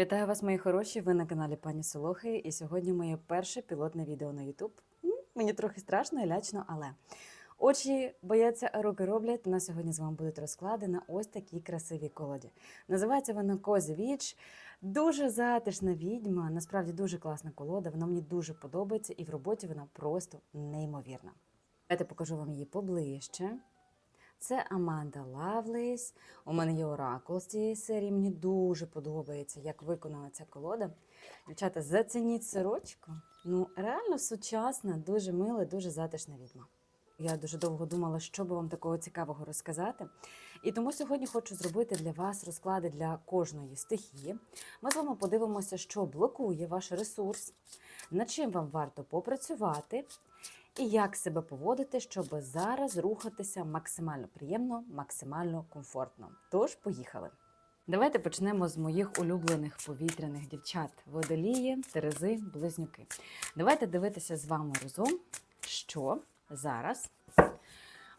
Вітаю вас, мої хороші! Ви на каналі Пані Солохи, і сьогодні моє перше пілотне відео на YouTube. Мені трохи страшно і лячно, але очі бояться, а руки роблять. У нас сьогодні з вами будуть розклади на ось такій красивій колоді. Називається вона Козі Віч. Дуже затишна відьма. Насправді дуже класна колода. Вона мені дуже подобається, і в роботі вона просто неймовірна. Давайте покажу вам її поближче. Це Аманда Лавлейс. У мене є оракул з цієї серії. Мені дуже подобається, як виконана ця колода. Дівчата, зацініть сорочку. Ну, реально сучасна, дуже мила, дуже затишна відьма. Я дуже довго думала, що би вам такого цікавого розказати. І тому сьогодні хочу зробити для вас розклади для кожної стихії. Ми з вами подивимося, що блокує ваш ресурс, над чим вам варто попрацювати, і як себе поводити, щоб зараз рухатися максимально приємно, максимально комфортно. Тож, поїхали. Давайте почнемо з моїх улюблених повітряних дівчат: водолії, терези, близнюки. Давайте дивитися з вами разом, що зараз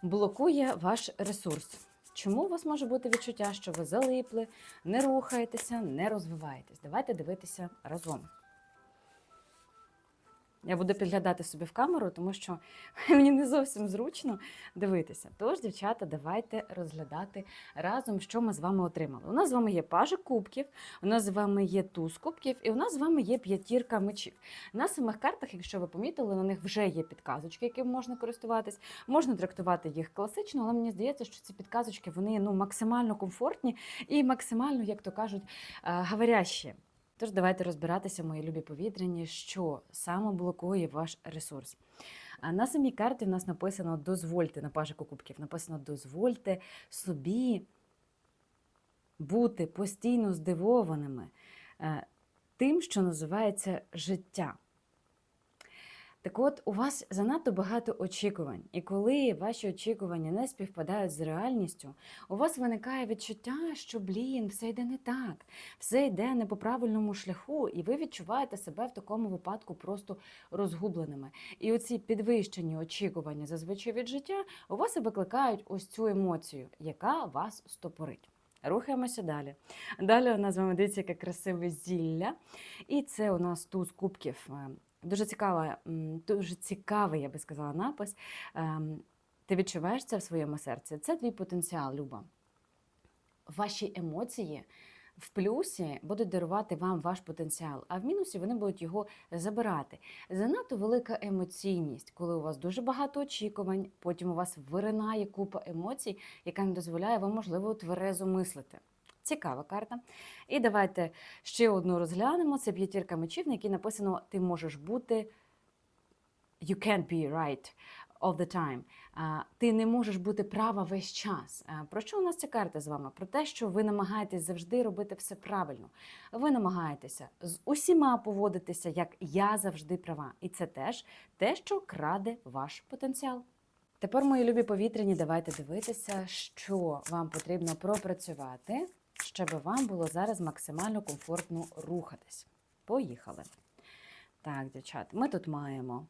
блокує ваш ресурс. Чому у вас може бути відчуття, що ви залипли, не рухаєтеся, не розвиваєтесь? Давайте дивитися разом. Я буду підглядати собі в камеру, тому що мені не зовсім зручно дивитися. Тож, дівчата, давайте розглядати разом, що ми з вами отримали. У нас з вами є пажик кубків, у нас з вами є туз кубків, і у нас з вами є п'ятірка мечів. На самих картах, якщо ви помітили, на них вже є підказочки, якими можна користуватись. Можна трактувати їх класично, але мені здається, що ці підказочки вони ну максимально комфортні і максимально, як то кажуть, е, говорящі. Тож давайте розбиратися, мої любі повітряні, що саме блокує ваш ресурс. А на самій карті в нас написано дозвольте на пажику кубків. Написано дозвольте собі бути постійно здивованими е, тим, що називається життя. Так от, у вас занадто багато очікувань, і коли ваші очікування не співпадають з реальністю, у вас виникає відчуття, що блін, все йде не так, все йде не по правильному шляху, і ви відчуваєте себе в такому випадку просто розгубленими. І оці підвищені очікування зазвичай від життя у вас і викликають ось цю емоцію, яка вас стопорить. Рухаємося далі. Далі у нас вами дивіться, яке красиве зілля. І це у нас туз кубків. Дуже цікава, дуже цікавий, я би сказала, напис. Ем, Ти відчуваєш це в своєму серці. Це твій потенціал, Люба. Ваші емоції в плюсі будуть дарувати вам ваш потенціал, а в мінусі вони будуть його забирати. Занадто велика емоційність, коли у вас дуже багато очікувань, потім у вас виринає купа емоцій, яка не дозволяє вам, можливо, тверезо мислити. Цікава карта. І давайте ще одну розглянемо. Це п'ятірка мечів, на якій написано: Ти можеш бути you can't be right all the time. Ти не можеш бути права весь час. Про що у нас ця карта з вами? Про те, що ви намагаєтесь завжди робити все правильно. Ви намагаєтеся з усіма поводитися, як я завжди права. І це теж те, що краде ваш потенціал. Тепер, мої любі повітряні, давайте дивитися, що вам потрібно пропрацювати, щоб вам було зараз максимально комфортно рухатись. Поїхали. Так, дівчат, ми тут маємо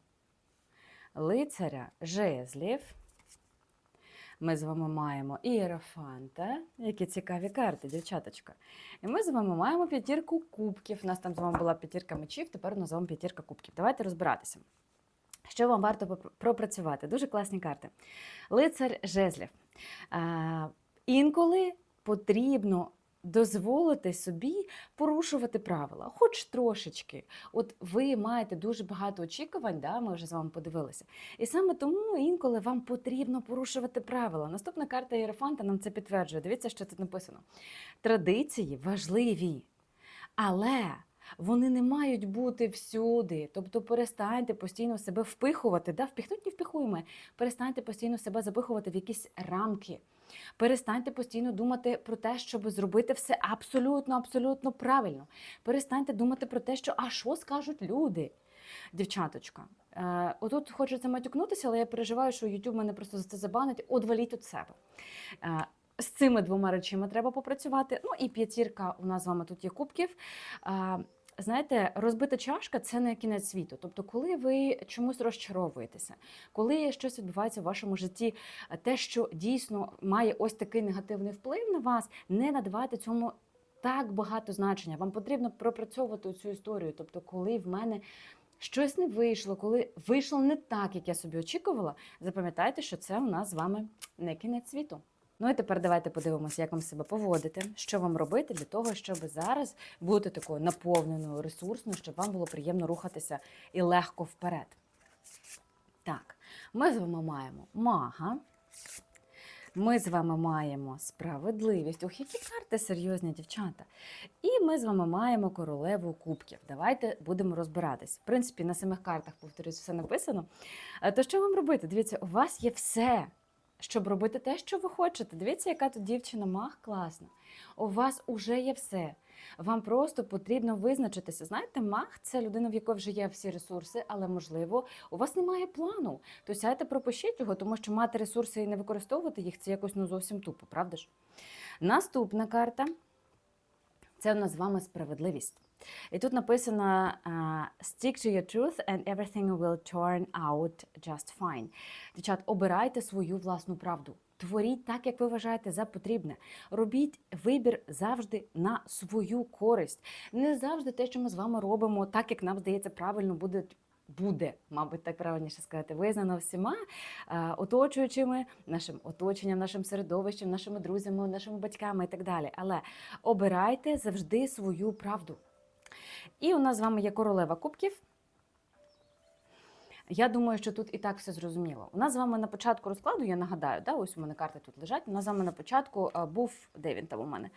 лицаря жезлів. Ми з вами маємо ієрофанта, які цікаві карти, дівчаточка. І ми з вами маємо п'ятірку кубків. У нас там з вами була п'ятірка мечів, тепер у нас з вами п'ятірка кубків. Давайте розбиратися. Що вам варто пропрацювати? Дуже класні карти. Лицар жезлів. А, інколи потрібно дозволити собі порушувати правила, хоч трошечки. От ви маєте дуже багато очікувань, да, ми вже з вами подивилися. І саме тому інколи вам потрібно порушувати правила. Наступна карта Єрофанта нам це підтверджує. Дивіться, що тут написано. Традиції важливі, але вони не мають бути всюди. Тобто перестаньте постійно себе впихувати. Да? Впіхнуть не впихуємо. Перестаньте постійно себе запихувати в якісь рамки. Перестаньте постійно думати про те, щоб зробити все абсолютно, абсолютно правильно. Перестаньте думати про те, що а що скажуть люди. Дівчаточка, е, отут хочеться матюкнутися, але я переживаю, що YouTube мене просто за це забанить. Одваліть від себе. Е, з цими двома речами треба попрацювати. Ну і п'ятірка у нас з вами тут є кубків. Е, Знаєте, розбита чашка це не кінець світу. Тобто, коли ви чомусь розчаровуєтеся, коли щось відбувається в вашому житті, те, що дійсно має ось такий негативний вплив на вас, не надавайте цьому так багато значення. Вам потрібно пропрацьовувати цю історію. Тобто, коли в мене щось не вийшло, коли вийшло не так, як я собі очікувала, запам'ятайте, що це у нас з вами не кінець світу. Ну і тепер давайте подивимося, як вам себе поводити, що вам робити для того, щоб зараз бути такою наповненою, ресурсною, щоб вам було приємно рухатися і легко вперед. Так, ми з вами маємо мага. Ми з вами маємо справедливість. Ох, які карти серйозні, дівчата. І ми з вами маємо королеву кубків. Давайте будемо розбиратись. В принципі, на самих картах, повторюсь, все написано. Е, То що вам робити? Дивіться, у вас є все, щоб робити те, що ви хочете. Дивіться, яка тут дівчина маг класна. У вас уже є все. Вам просто потрібно визначитися. Знаєте, маг це людина, в якої вже є всі ресурси, але можливо, у вас немає плану. То сядьте, пропишіть його, тому що мати ресурси і не використовувати їх це якось ну зовсім тупо, правда ж? Наступна карта це у нас з вами справедливість. І тут написано а, Stick to your truth and everything will turn out just fine. Дівчат, обирайте свою власну правду. Творіть так, як ви вважаєте за потрібне. Робіть вибір завжди на свою користь. Не завжди те, що ми з вами робимо, так як нам здається правильно, буде. Буде, мабуть, так правильніше сказати, визнано всіма е, оточуючими нашим оточенням, нашим середовищем, нашими друзями, нашими батьками і так далі. Але обирайте завжди свою правду. І у нас з вами є королева кубків. Я думаю, що тут і так все зрозуміло. У нас з вами на початку розкладу, я нагадаю, да, ось у мене карти тут лежать. У нас з вами на початку був, де він там у мене?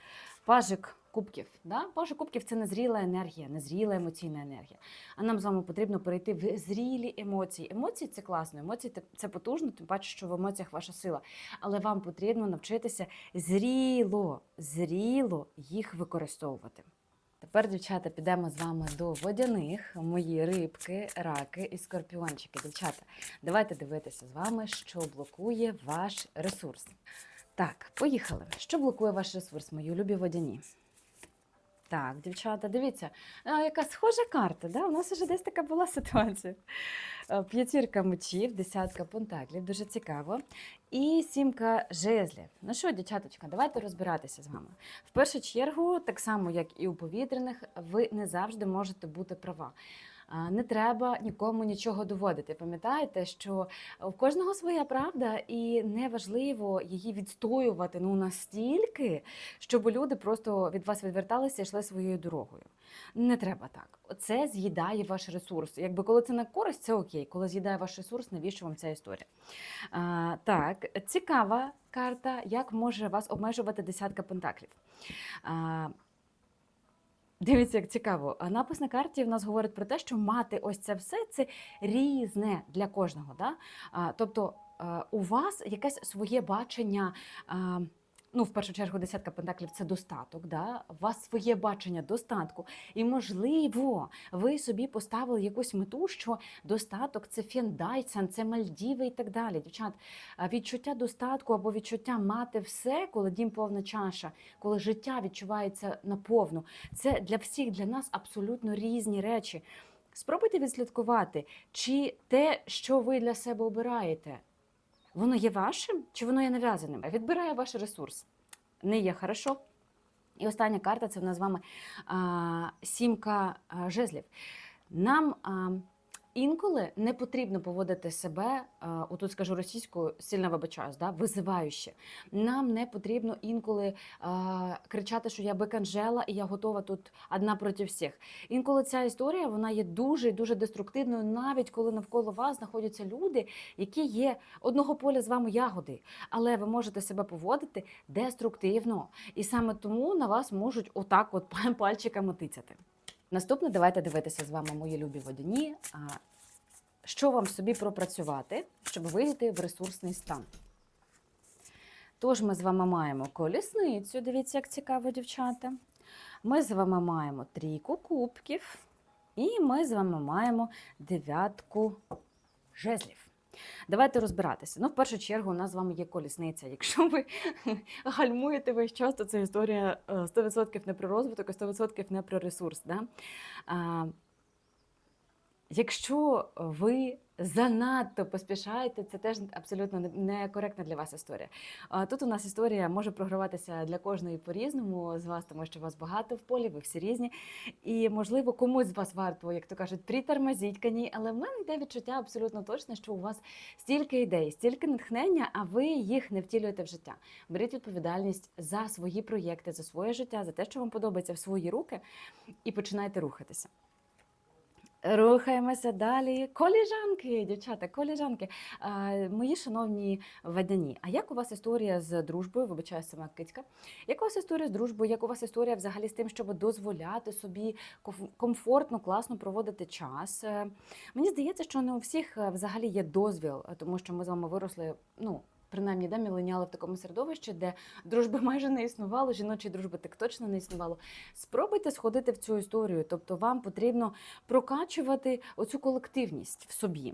Пажик кубків. Да? Пажик кубків це незріла енергія, незріла емоційна енергія. А нам з вами потрібно перейти в зрілі емоції. Емоції це класно, емоції це потужно, тим паче, що в емоціях ваша сила. Але вам потрібно навчитися зріло, зріло їх використовувати. Тепер, дівчата, підемо з вами до водяних, мої рибки, раки і скорпіончики. Дівчата, давайте дивитися з вами, що блокує ваш ресурс. Так, поїхали. Що блокує ваш ресурс, мої любі водяні? Так, дівчата, дивіться, а, яка схожа карта. Да? У нас вже десь така була ситуація. Е, П'ятірка мечів, десятка пентаклів, дуже цікаво. І сімка жезлів. Ну що, дівчаточка, давайте розбиратися з вами. В першу чергу, так само як і у повітряних, ви не завжди можете бути права. Не треба нікому нічого доводити. Пам'ятаєте, що у кожного своя правда, і неважливо її відстоювати ну настільки, щоб люди просто від вас відверталися і йшли своєю дорогою. Не треба так. Це з'їдає ваш ресурс. Якби коли це на користь, це окей. Коли з'їдає ваш ресурс, навіщо вам ця історія? А, так, цікава карта, як може вас обмежувати десятка пентаклів. А, Дивіться, як цікаво. Напис на карті в нас говорить про те, що мати ось це все це різне для кожного. Да? Тобто у вас якесь своє бачення. Ну, в першу чергу, десятка пентаклів це достаток. Да? У вас своє бачення достатку. І, можливо, ви собі поставили якусь мету, що достаток це Фіндайцен, це Мальдіви і так далі. Дівчат, відчуття достатку або відчуття мати все, коли дім повна чаша, коли життя відчувається наповну. Це для всіх для нас абсолютно різні речі. Спробуйте відслідкувати, чи те, що ви для себе обираєте, воно є вашим чи воно є нав'язаним? Відбирає ваш ресурс. Не є хорошо. І остання карта це в нас з вами а, сімка жезлів. Нам а, інколи не потрібно поводити себе, а, отут скажу російською, сильно вибачаюсь, да, визивающе. Нам не потрібно інколи а, кричати, що я бик Анжела і я готова тут одна проти всіх. Інколи ця історія вона є дуже дуже деструктивною, навіть коли навколо вас знаходяться люди, які є одного поля з вами ягоди, але ви можете себе поводити деструктивно, і саме тому на вас можуть отак, от пальчиками тицяти. Наступне, давайте дивитися з вами, мої любі водяні. Що вам собі пропрацювати, щоб вийти в ресурсний стан? Тож ми з вами маємо колісницю. Дивіться, як цікаво, дівчата. Ми з вами маємо трійку кубків, і ми з вами маємо дев'ятку жезлів. Давайте розбиратися. Ну, в першу чергу, у нас з вами є колісниця. Якщо ви гальмуєте весь час, то це історія е, 100% не про розвиток, а 100% не про ресурс. Да? Якщо ви занадто поспішаєте, це теж абсолютно не- некоректна для вас історія. Тут у нас історія може програватися для кожної по-різному з вас, тому що вас багато в полі, ви всі різні. І можливо, комусь з вас варто, як то кажуть, притормозіть коні, але в мене йде відчуття абсолютно точно, що у вас стільки ідей, стільки натхнення, а ви їх не втілюєте в життя. Беріть відповідальність за свої проєкти, за своє життя, за те, що вам подобається в свої руки, і починайте рухатися. Рухаємося далі. Коліжанки, дівчата, коліжанки. Мої шановні водяні. А як у вас історія з дружбою? Вибачаю, сама кицька. Як у вас історія з дружбою? Як у вас історія взагалі з тим, щоб дозволяти собі комф- комфортно, класно проводити час? Е, Мені здається, що не у всіх е, взагалі є дозвіл, е, тому що ми з вами виросли. Ну, принаймні, да, міленіали в такому середовищі, де дружби майже не існувало, жіночої дружби так точно не існувало. Спробуйте сходити в цю історію. Тобто, вам потрібно прокачувати оцю колективність в собі.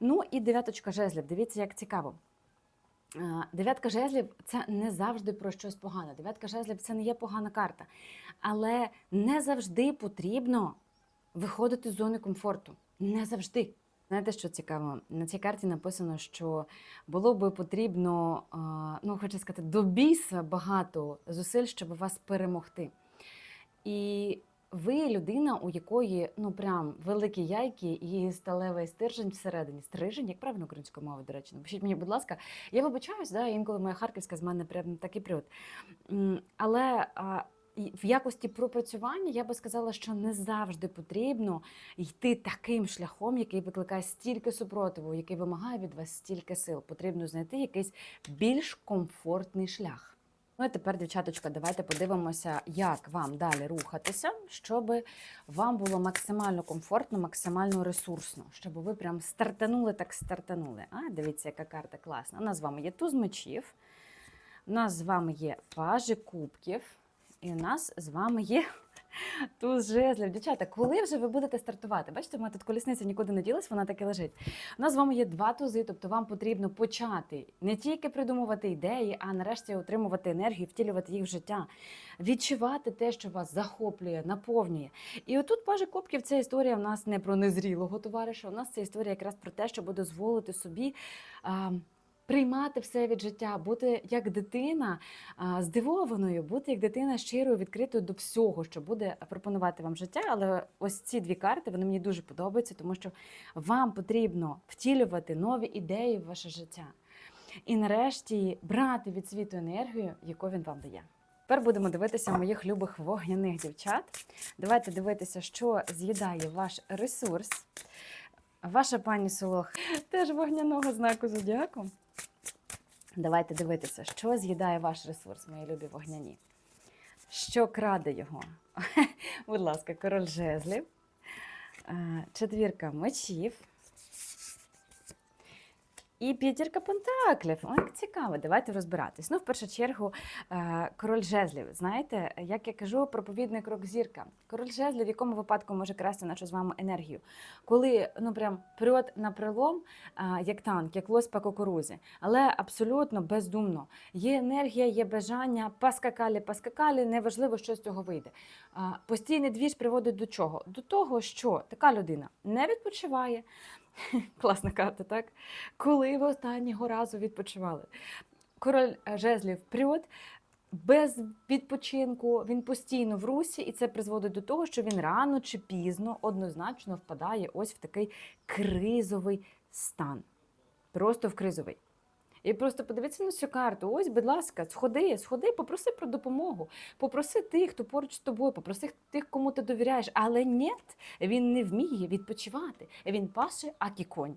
Ну і дев'яточка жезлів. Дивіться, як цікаво. Е, Дев'ятка жезлів це не завжди про щось погане. Дев'ятка жезлів це не є погана карта. Але не завжди потрібно виходити з зони комфорту. Не завжди. Знаєте, що цікаво? На цій карті написано, що було би потрібно, ну хочу сказати, до біса багато зусиль, щоб вас перемогти. І ви людина, у якої ну прям великі яйки і сталевий стержень всередині. Стрижень, як правильно українською мовою, до речі, напишіть мені, будь ласка. Я вибачаюсь, да, інколи моя харківська з мене прям такий прильот. М, Але і в якості пропрацювання я би сказала, що не завжди потрібно йти таким шляхом, який викликає стільки супротиву, який вимагає від вас стільки сил. Потрібно знайти якийсь більш комфортний шлях. Ну і тепер, дівчаточка, давайте подивимося, як вам далі рухатися, щоб вам було максимально комфортно, максимально ресурсно, щоб ви прям стартанули, так стартанули. А, дивіться, яка карта класна. У нас з вами є туз мечів, у нас з вами є пажі кубків, і у нас з вами є туз жезлів. Дівчата, коли вже ви будете стартувати? Бачите, мене тут колісниця нікуди не ділась, вона так і лежить. У нас з вами є два тузи, тобто вам потрібно почати не тільки придумувати ідеї, а нарешті отримувати енергію, втілювати їх в життя, відчувати те, що вас захоплює, наповнює. І отут паже Кубків, ця історія в нас не про незрілого товариша. У нас це історія якраз про те, щоб дозволити собі. А, Приймати все від життя, бути як дитина здивованою, бути як дитина щирою, відкритою до всього, що буде пропонувати вам життя. Але ось ці дві карти вони мені дуже подобаються, тому що вам потрібно втілювати нові ідеї в ваше життя. І нарешті брати від світу енергію, яку він вам дає. Тепер будемо дивитися моїх любих вогняних дівчат. Давайте дивитися, що з'їдає ваш ресурс. Ваша пані Солох теж вогняного знаку зодіаку. Давайте дивитися, що з'їдає ваш ресурс, мої любі вогняні. Що краде його? Будь ласка, король жезлів, е, четвірка мечів. І п'ятірка пентаклів. Ой, як цікаво, давайте розбиратись. Ну, в першу чергу, е, король жезлів. Знаєте, як я кажу, проповідний крок зірка. Король жезлів в якому випадку може красти нашу з вами енергію. Коли ну прям прьот на прилом, як танк, як лось по кукурузі, але абсолютно бездумно. Є енергія, є бажання, паскакалі, паскакалі, неважливо, що з цього вийде. Постійний двіж приводить до чого? До того, що така людина не відпочиває. Класна карта, так? Коли ви останнього разу відпочивали? Король е, жезлів прьот без відпочинку, він постійно в русі, і це призводить до того, що він рано чи пізно однозначно впадає ось в такий кризовий стан. Просто в кризовий. І просто подивіться на цю карту. Ось, будь ласка, сходи, сходи, попроси про допомогу, попроси тих, хто поруч з тобою, попроси тих, кому ти довіряєш. Але ні, він не вміє відпочивати. Він паше, акі конь.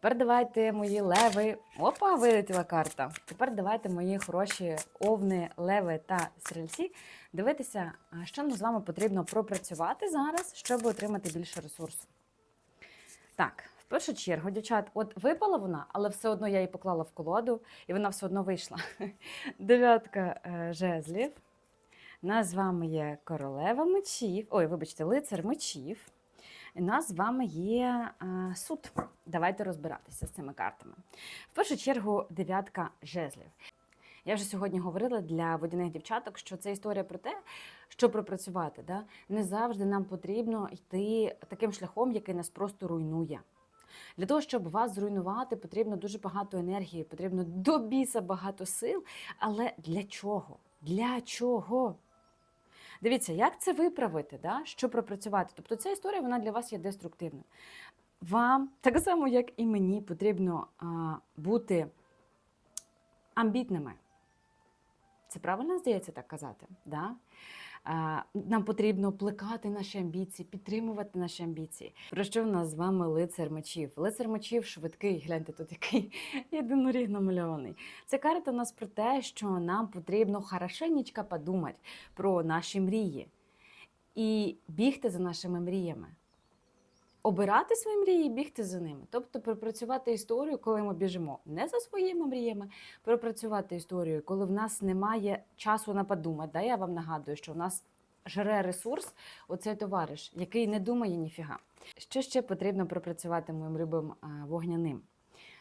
Тепер давайте мої леви. Опа, вилетіла карта. Тепер давайте мої хороші овни, леви та стрільці. Дивитися, що нам з вами потрібно пропрацювати зараз, щоб отримати більше ресурсу. Так, в першу чергу, дівчат, от випала вона, але все одно я її поклала в колоду, і вона все одно вийшла. Дев'ятка е, жезлів. Нас з вами є королева мечів. Ой, вибачте, лицар мечів. І нас з вами є е, суд. Давайте розбиратися з цими картами. В першу чергу, дев'ятка жезлів. Я вже сьогодні говорила для водяних дівчаток, що це історія про те, що пропрацювати. Да? Не завжди нам потрібно йти таким шляхом, який нас просто руйнує. Для того, щоб вас зруйнувати, потрібно дуже багато енергії, потрібно до біса багато сил. Але для чого? Для чого? Дивіться, як це виправити, да? що пропрацювати. Тобто ця історія вона для вас є деструктивною. Вам, так само, як і мені, потрібно а, бути амбітними. Це правильно здається так казати? Да? Нам потрібно плекати наші амбіції, підтримувати наші амбіції. Про що в нас з вами лицар мечів? Лицар мечів швидкий, гляньте, тут який єдиноріг намальований. Це карта у нас про те, що нам потрібно хорошенечко подумати про наші мрії і бігти за нашими мріями. Обирати свої мрії і бігти за ними. Тобто пропрацювати історію, коли ми біжимо не за своїми мріями, пропрацювати історію, коли в нас немає часу на подумати. Да, я вам нагадую, що в нас жре ресурс оцей товариш, який не думає ніфіга. Що ще потрібно пропрацювати моїм рибам вогняним?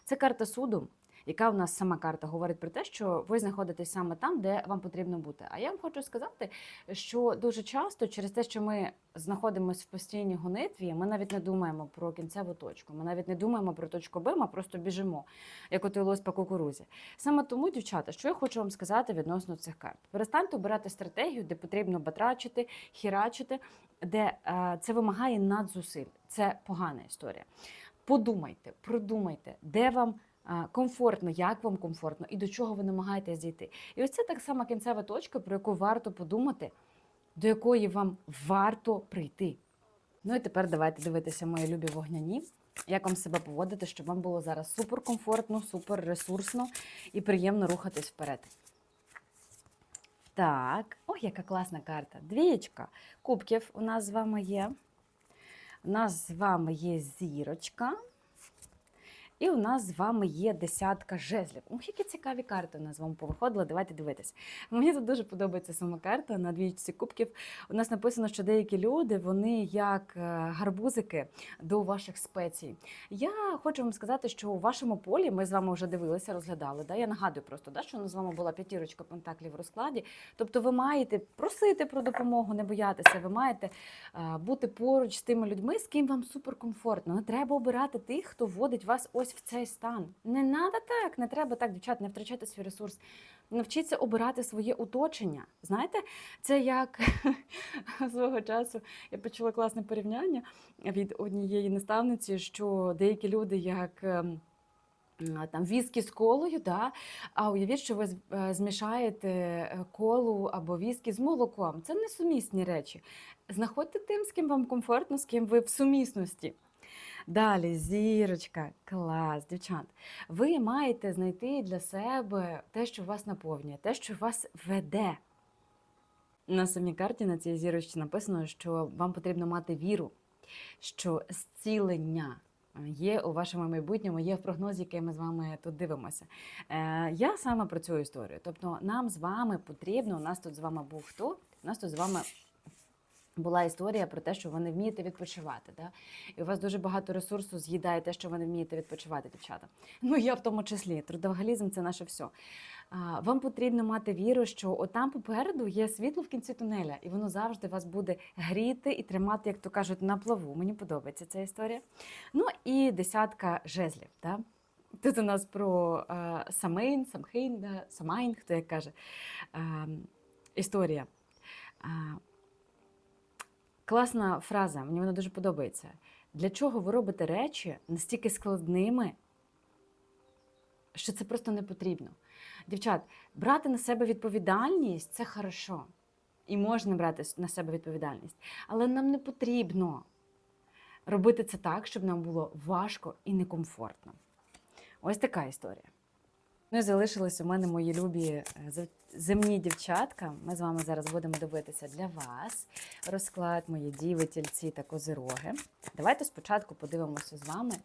Це карта суду, яка в нас сама карта говорить про те, що ви знаходитесь саме там, де вам потрібно бути. А я вам хочу сказати, що дуже часто через те, що ми знаходимося в постійній гонитві, ми навіть не думаємо про кінцеву точку. Ми навіть не думаємо про точку Б, ми просто біжимо, як от лось по кукурузі. Саме тому, дівчата, що я хочу вам сказати відносно цих карт. Перестаньте обирати стратегію, де потрібно батрачити, хірачити, де е, це вимагає надзусиль. Це погана історія. Подумайте, продумайте, де вам комфортно, як вам комфортно і до чого ви намагаєтесь дійти. І ось це так само кінцева точка, про яку варто подумати, до якої вам варто прийти. Ну і тепер давайте дивитися, мої любі вогняні. Як вам себе поводити, щоб вам було зараз суперкомфортно, супер ресурсно і приємно рухатись вперед. Так, ой, яка класна карта. Двієчка кубків у нас з вами є. У нас з вами є зірочка. І у нас з вами є десятка жезлів. Ох, які цікаві карти у нас з вами повиходили. Давайте дивитись. Мені тут дуже подобається сама карта на двічці кубків. У нас написано, що деякі люди вони як е, гарбузики до ваших спецій. Я хочу вам сказати, що у вашому полі ми з вами вже дивилися, розглядали. Да? Я нагадую просто, да, що у нас з вами була п'ятірочка пентаклів в розкладі. Тобто, ви маєте просити про допомогу, не боятися. Ви маєте е, бути поруч з тими людьми, з ким вам суперкомфортно. Не треба обирати тих, хто вводить вас ось в цей стан. Не треба так, не треба так, дівчат, не втрачайте свій ресурс. Навчіться обирати своє оточення. Знаєте, це як свого часу я почула класне порівняння від однієї наставниці, що деякі люди як. ем, Там віскі з колою, да? а уявіть, що ви е, змішаєте е, колу або віскі з молоком. Це несумісні речі. Знаходьте тим, з ким вам комфортно, з ким ви в сумісності. Далі, зірочка, клас, дівчат. Ви маєте знайти для себе те, що вас наповнює, те, що вас веде. На самій карті на цій зірочці написано, що вам потрібно мати віру, що зцілення є у вашому майбутньому, є в прогнозі, який ми з вами тут дивимося. Е, я саме про цю історію. Тобто, нам з вами потрібно, у нас тут з вами був хто? У нас тут з вами була історія про те, що ви не вмієте відпочивати. Да? І у вас дуже багато ресурсу з'їдає те, що ви не вмієте відпочивати, дівчата. Ну, я в тому числі. Трудоголізм це наше все. А, Вам потрібно мати віру, що отам попереду є світло в кінці тунеля, і воно завжди вас буде гріти і тримати, як то кажуть, на плаву. Мені подобається ця історія. Ну і десятка жезлів. Да? Тут у нас про е, Самейн, Самхейн, да? Самайн, хто як каже, е, історія. Е, класна фраза, мені вона дуже подобається. Для чого ви робите речі настільки складними, що це просто не потрібно? Дівчат, брати на себе відповідальність це хорошо. І можна брати на себе відповідальність. Але нам не потрібно робити це так, щоб нам було важко і некомфортно. Ось така історія. Ну і залишились у мене мої любі е, земні дівчатка. Ми з вами зараз будемо дивитися для вас розклад, мої діви, тільці та козироги. Давайте спочатку подивимося з вами,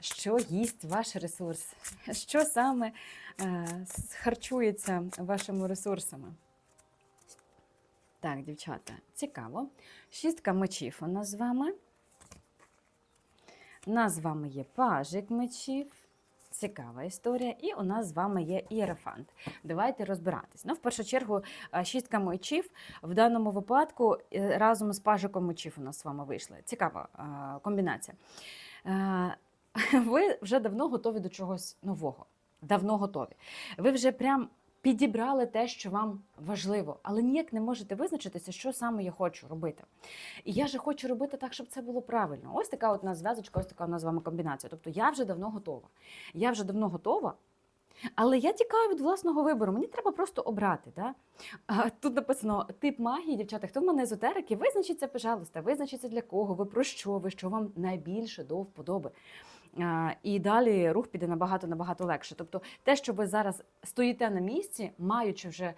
що їсть ваш ресурс, що саме е, харчується вашими ресурсами. Так, дівчата, цікаво. Шістка мечів у нас з вами. У нас з вами є пажик мечів. Цікава історія. І у нас з вами є ієрофант. Давайте розбиратись. Ну, в першу чергу, е, шістка мечів в даному випадку е, разом з пажиком мечів у нас з вами вийшла. Цікава е, комбінація. Ви вже давно готові до чогось нового. Давно готові. Ви вже прям підібрали те, що вам важливо, але ніяк не можете визначитися, що саме я хочу робити. І я же хочу робити так, щоб це було правильно. Ось така от у нас зв'язочка, ось така у нас з вами комбінація. Тобто я вже давно готова. Я вже давно готова. Але я тікаю від власного вибору. Мені треба просто обрати. Да? Тут написано тип магії, дівчата. Хто в мене езотерики? Визначіться, пожалуйста, визначіться для кого, ви про що, ви що вам найбільше до вподоби. А, І далі рух піде набагато набагато легше. Тобто, те, що ви зараз стоїте на місці, маючи вже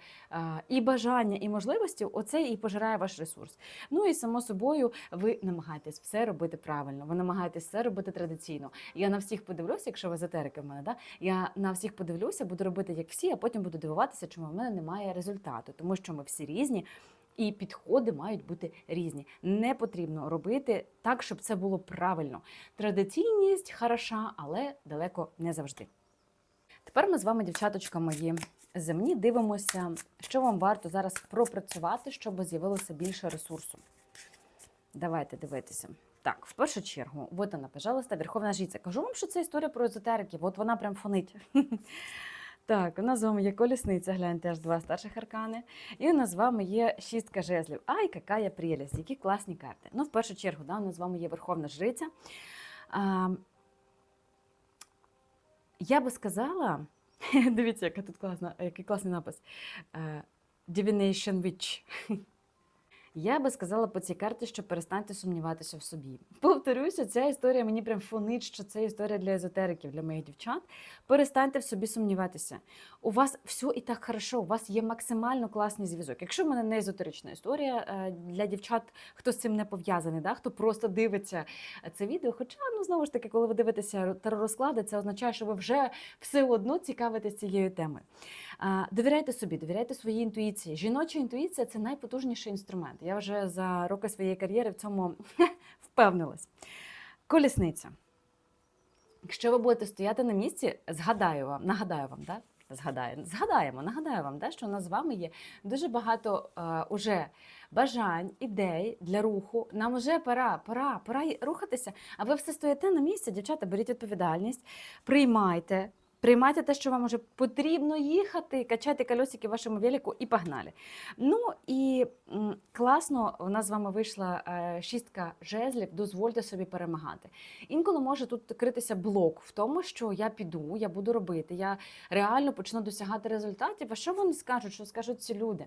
і бажання, і можливості, оце і пожирає ваш ресурс. Ну і само собою, ви намагаєтесь все робити правильно. Ви намагаєтесь все робити традиційно. Я на всіх подивлюся, якщо ви езотерики в мене, да я на всіх подивлюся, буду робити як всі, а потім буду дивуватися, чому в мене немає результату, тому що ми всі різні. І підходи мають бути різні. Не потрібно робити так, щоб це було правильно. Традиційність хороша, але далеко не завжди. Тепер ми з вами, дівчаточка мої земні, дивимося, що вам варто зараз пропрацювати, щоб з'явилося більше ресурсу. Давайте дивитися. Так, в першу чергу, вот вона, пожалуйста, Верховна Жриця. Кажу вам, що це історія про езотерики, от вона прям фонить. Так, у нас з вами є колісниця, гляньте, аж два старших аркани. І у нас з вами є шістка жезлів. Ай, яка я прелість, які класні карти. Ну, в першу чергу, да, у нас з вами є Верховна Жриця. А, я би сказала, дивіться, яка тут класна, який класний напис. Е, Divination Witch. Я би сказала по цій карті, що перестаньте сумніватися в собі. Повторюся, ця історія мені прям фонить, що це історія для езотериків, для моїх дівчат. Перестаньте в собі сумніватися. У вас все і так хорошо, у вас є максимально класний зв'язок. Якщо в мене не езотерична історія е, для дівчат, хто з цим не пов'язаний, да, хто просто дивиться це відео. Хоча, ну знову ж таки, коли ви дивитеся теророзклади, це означає, що ви вже все одно цікавитесь цією темою. Довіряйте собі, довіряйте своїй інтуїції. Жіноча інтуїція це найпотужніший інструмент. Я вже за роки своєї кар'єри в цьому впевнилась. Колісниця. Якщо ви будете стояти на місці, згадаю вам, нагадаю вам, да? Згадаю, згадаємо, нагадаю вам, да, що у нас з вами є дуже багато е, уже бажань, ідей для руху. Нам вже пора, пора, пора рухатися. А ви все стоїте на місці, дівчата, беріть відповідальність, приймайте. Приймайте те, що вам вже потрібно їхати, качати колесики в вашому велику і погнали. Ну і класно, у нас з вами вийшла е, шістка жезлів, дозвольте собі перемагати. Інколи може тут критися блок в тому, що я піду, я буду робити, я реально почну досягати результатів. А що вони скажуть, що скажуть ці люди?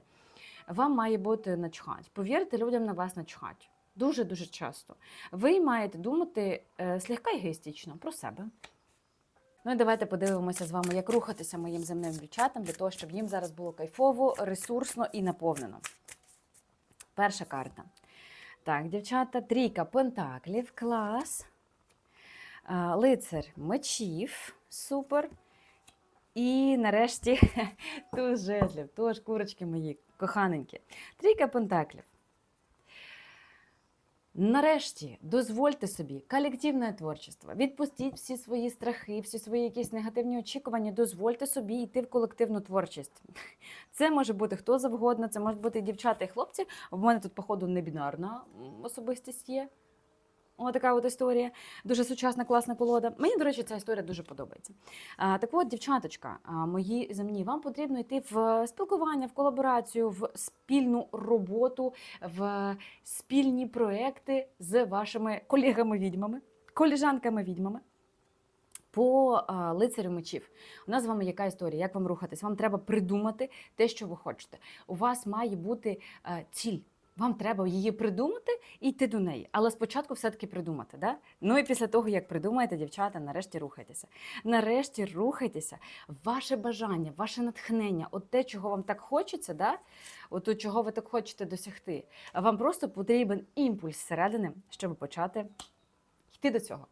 Вам має бути начхать. Повірте, людям на вас начхать. Дуже-дуже часто. Ви маєте думати е, слегка егоїстично про себе. Ну і давайте подивимося з вами, як рухатися моїм земним дівчатам для того, щоб їм зараз було кайфово, ресурсно і наповнено. Перша карта. Так, дівчата, трійка пентаклів, клас. Лицар мечів, супер. І нарешті туз жезлів, тож курочки мої, коханенькі. Трійка пентаклів. Нарешті дозвольте собі колективне творчество. Відпустіть всі свої страхи, всі свої якісь негативні очікування. Дозвольте собі йти в колективну творчість. Це може бути хто завгодно, це може бути дівчата і хлопці. В мене тут, походу, не бінарна особистість є. Ось така от історія. Дуже сучасна, класна колода. Мені, до речі, ця історія дуже подобається. Так от, дівчаточка, мої земні, вам потрібно йти в спілкування, в колаборацію, в спільну роботу, в спільні проекти з вашими колегами-відьмами, коліжанками-відьмами. По лицарю мечів. У нас з вами яка історія? Як вам рухатись? Вам треба придумати те, що ви хочете. У вас має бути ціль. Вам треба її придумати і йти до неї. Але спочатку все-таки придумати. Да? Ну і після того, як придумаєте, дівчата, нарешті рухайтеся. Нарешті рухайтеся. Ваше бажання, ваше натхнення, от те, чого вам так хочеться, да? от от чого ви так хочете досягти. Вам просто потрібен імпульс зсередини, щоб почати йти до цього.